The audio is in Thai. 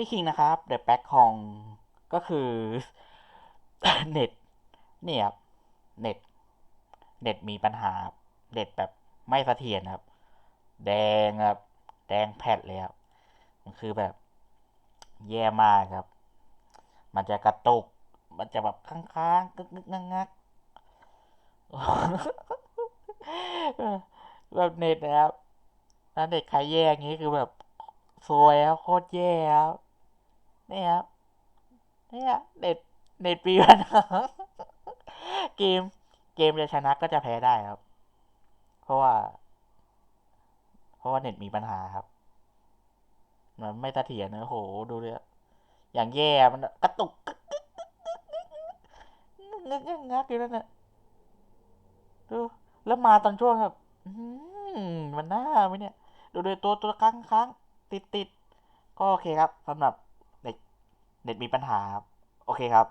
พี่คิงนะครับเดอะแบ็คของก็คือเน็ตเนี่ยครับเน็ตเน็ตมีปัญหาเน็ตแบบไม่เสถียรครับ แดงครับแดงแผดเลยครับมันคือแบบแย่มากครับ มันจะกระตุก มันจะแบบค้างๆกึกกึกงักงักแบบเน็ตนะครับถ้าเน็ตใครแย่อย่างนี้คือแบบซวยครับโคตรแย่ครับ นี่ครับเนี่ยเน็ตเน็ตปีปัญหาเกมเกมจะชนะก็จะแพ้ได้ครับ เพราะว่า เพราะว่าเน็ตมีปัญหาครับ มันไม่เสถียรนะโหดูเลยอะอย่างแย่มันกระตุกงึกงักอยู่นั่นน่ะดูแล้วมาตอนช่วงแบบมันน่าไหมเนี่ย ดูเลยตัวตัวค้างค้างติดติดก็โอเคครับสำหรับ เน็ตมีปัญหาครับ โอเคครับ